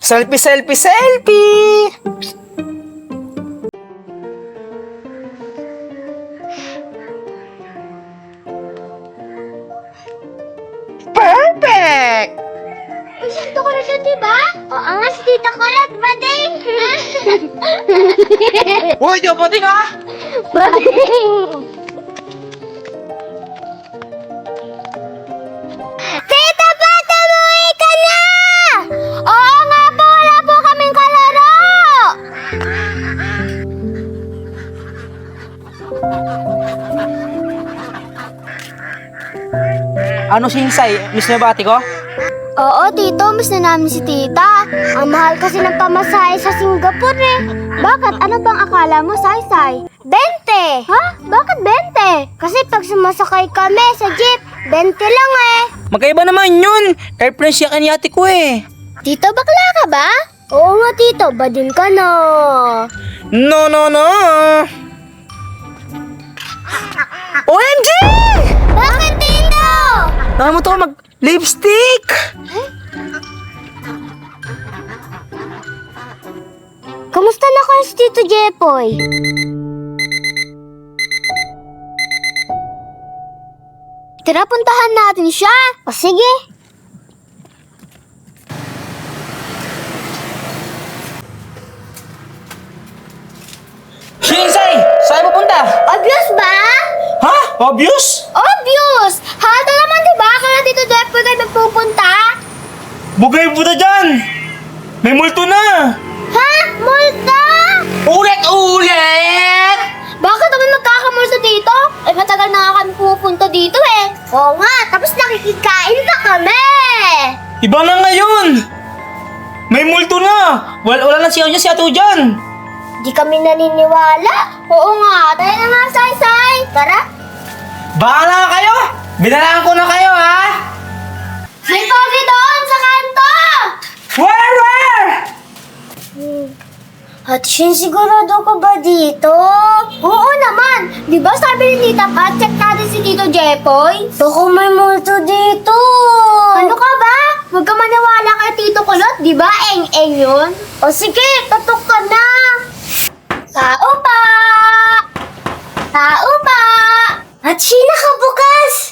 Selfie, selfie, selfie! Perfect! Uy, sakto ka na siya, diba? Oo nga, si Tita Kulat, bading! Uy, di ba nga? bading! Ano sinsay? Miss na bati ko? Oo, tito, miss na namin si tita. Ang mahal kasi ng pamasahe sa Singapore eh. Bakit? Ano bang akala mo, Saysay? 20! Ha? Bakit 20? Kasi pag sumasakay kami sa jeep, 20 lang eh. Magkaiba naman yun. Airplane siya kanya ate ko eh. Tito, bakla ka ba? Oo nga, tito. Badin ka na. No, no, no. OMG! Tama mo to mag lipstick. Kamusta na kayo si Tito Jepoy? Tara, puntahan natin siya. O sige. Shinsay, saan pupunta? Obvious ba? Ha? Obvious? Obvious! Hata naman, di ba? Kaya Tito Jepoy kayo nagpupunta? Bugay puta dyan. May multo na. Ha? Multa? Ulit, ulit! Bakit kami magkakamulto dito? Eh, matagal na nga kami pupunta dito eh. Oo nga, tapos nakikikain pa kami. Iba na ngayon. May multo na. Wala, wala na siya niya si Ato dyan. Di kami naniniwala. Oo nga, tayo na nga, Say-Say. Tara. Bahala ka kayo. Binalaan ko na kayo, ha? May pogi doon sa kanto! Where, where? At Shin, sigurado ka ba dito? Oo naman! Di ba sabi ni Tita Pat, check natin si Tito Jepoy? Baka may multo dito! Ano ka ba? Huwag ka maniwala kay Tito Kulot, di ba eng-eng yun? O sige, tatok ka na! Tao pa! Tao pa! At Shin, nakabukas! Buksan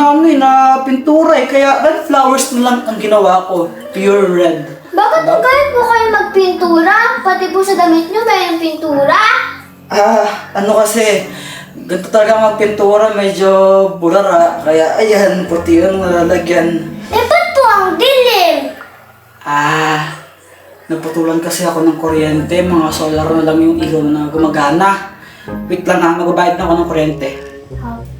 na ano eh, na pintura eh. Kaya red flowers na lang ang ginawa ko. Pure red. Bakit po kayo po kayo magpintura? Pati po sa damit nyo may pintura? Ah, ano kasi, ganito talaga magpintura, medyo bulara. Kaya ayan, puti yung nalalagyan. Eh, ba't po ang dilim? Ah, naputulan kasi ako ng kuryente. Mga solar na lang yung ilaw na gumagana. Wait lang ha, magbabayad na ako ng kuryente. May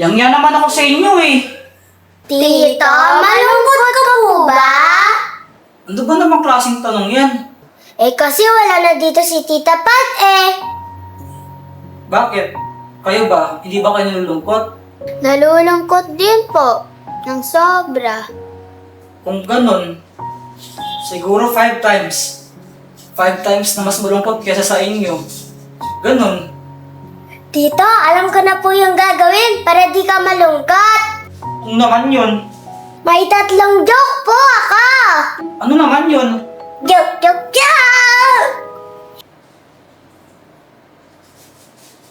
Yang yan naman ako sa inyo eh. Tito, malungkot ka po ba? Ano ba namang klaseng tanong yan? Eh kasi wala na dito si Tita Pat eh. Bakit? Kayo ba? Hindi ba kayo nalulungkot? Nalulungkot din po. Ng sobra. Kung ganun, siguro five times. Five times na mas malungkot kesa sa inyo. Ganun. Tito, alam ko na po yung gagawin para di ka malungkot. Kung naman yun, May tatlong joke po ako. ano naman yun? Joke, joke, joke!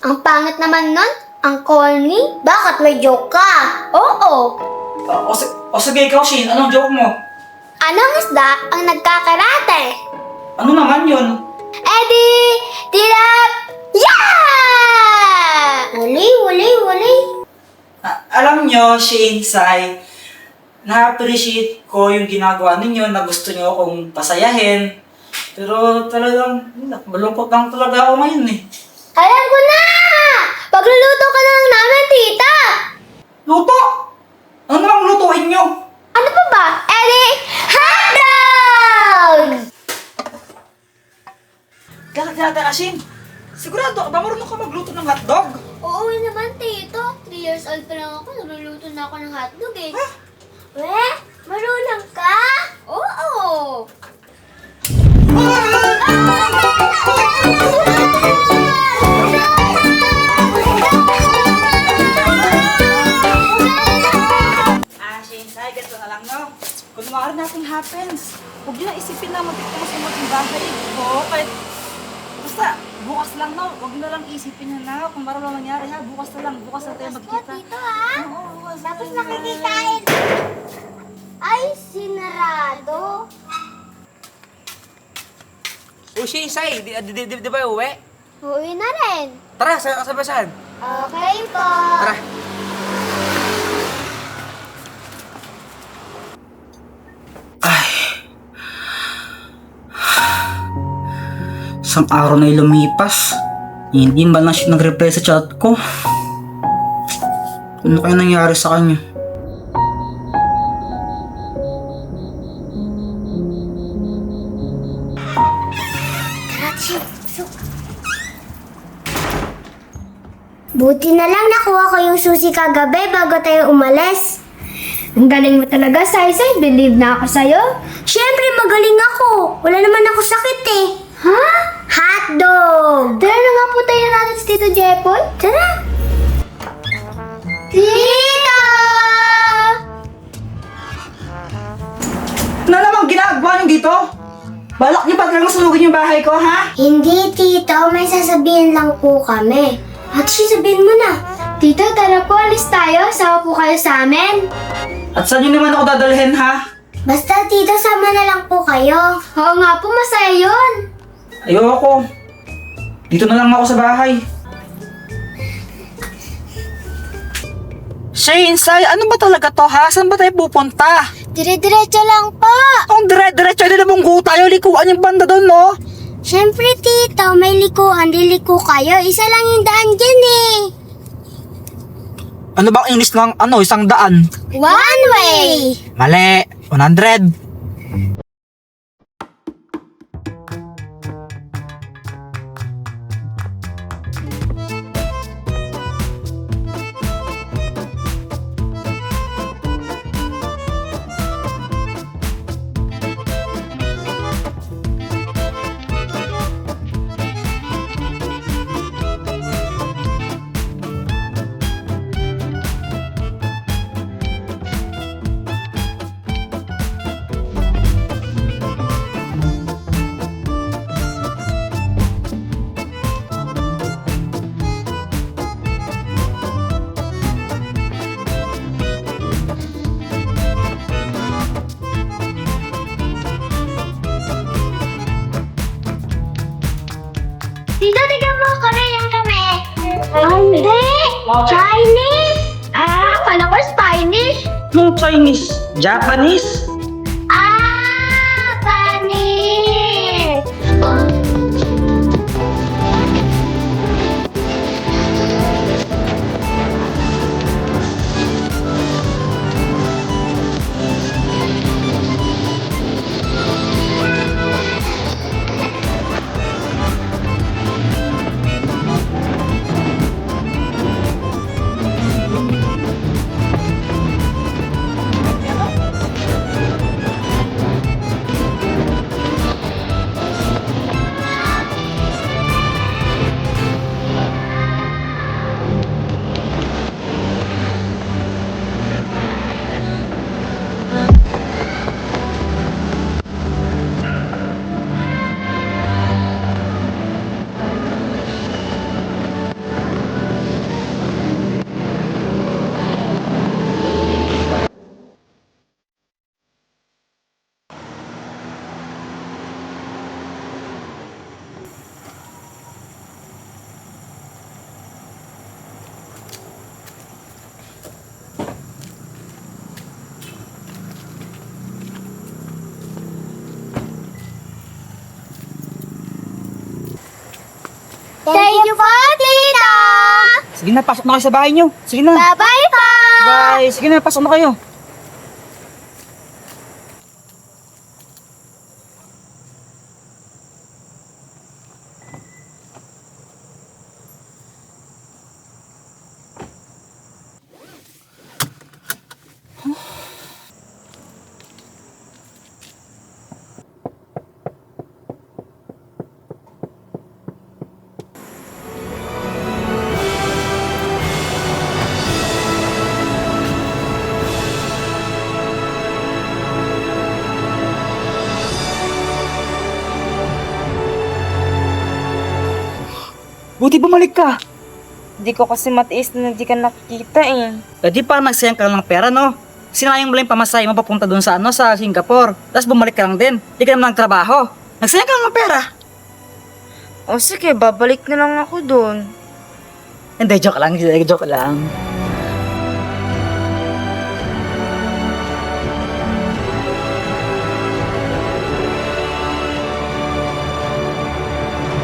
Ang pangit naman nun, ang corny. Bakit may joke ka? Oo. Ah, o, si- o sige, ikaw, Shin, anong joke mo? Anong isda ang nagkakarate? Ano naman yun? Edi, tirap, yeah! Alam nyo, Shane, Sai, na-appreciate ko yung ginagawa ninyo na gusto nyo akong pasayahin. Pero talagang, malungkot lang talaga ako ngayon eh. Alam ko na! Pagluluto ka na lang namin, tita! Luto! Ano namang lutuin nyo? Ano pa ba? Edi, hotdog! Teka, Shane. Sigurado ka ba marunong ka magluto ng hotdog? Oo naman, tito. 3 years old pa lang ako, nagluluto na ako ng hotdog eh. Ha? We, marunong ka? Oo! Ah, Shane, Sai, ganito na lang, no? Kung maaari natin happens, huwag nyo na isipin na magtitapos sa mga bahay ko. Kahit, basta, bukas lang, no? Huwag na lang isipin yun na. Kung marunong mangyari, ha? Bukas na lang. Bukas na tayo Ko, magkita. tito ha? Oo, bukas na Tapos tayo. makikitain. Ay, sinarado. Ushi, Sai, di, di, di, di ba uwi? Uwi na rin. Tara, sa kasabasan. Okay po. Tara. Isang araw na lumipas. Hindi ba lang siya nag-reply sa chat ko? Ano kaya nangyari sa kanya? Buti na lang nakuha ko yung susi kagabi bago tayo umalis. Ang galing mo talaga, Saisay. Believe na ako sa'yo. Siyempre, magaling ako. Wala naman ako sakit eh. Ha? Hotdog! Tara na nga po tayo natin sa Jepoy. Tara! Tito! Ano namang ginagawa niyo dito? Balak niyo ba talagang sunugin yung bahay ko, ha? Hindi, Tito. May sasabihin lang po kami. At sabihin mo na. Tito, tara po. Alis tayo. Sama po kayo sa amin. At saan niyo naman ako dadalhin, ha? Basta, Tito, sama na lang po kayo. Oo nga po. Masaya yun. Ayoko. Dito na lang ako sa bahay. Shane, Sai, ano ba talaga to, ha? Saan ba tayo pupunta? Dire-diretso lang po. Kung dire-diretso na namunggo tayo, likuan yung banda doon, no? Siyempre, Tito, may likuan, liliko kayo. Isa lang yung daan dyan eh. Ano bang English ng ano, isang daan? One way. Mali, 100. Chinese. Ah, akala ko Spanish. Yung Chinese, Japanese. Thank you po, tita! Sige na, pasok na kayo sa bahay nyo. Sige na. Bye-bye po! Bye. Sige na, pasok na kayo. Buti bumalik ka. Hindi ko kasi matiis na hindi ka nakikita eh. Eh di pa nagsayang ka lang ng pera, no? Sinayang mo lang yung pamasahe mo papunta doon sa ano, sa Singapore. Tapos bumalik ka lang din. Hindi ka naman nagtrabaho. Nagsayang ka lang ng pera. O sige, babalik na lang ako doon. Hindi, joke lang. Joke lang.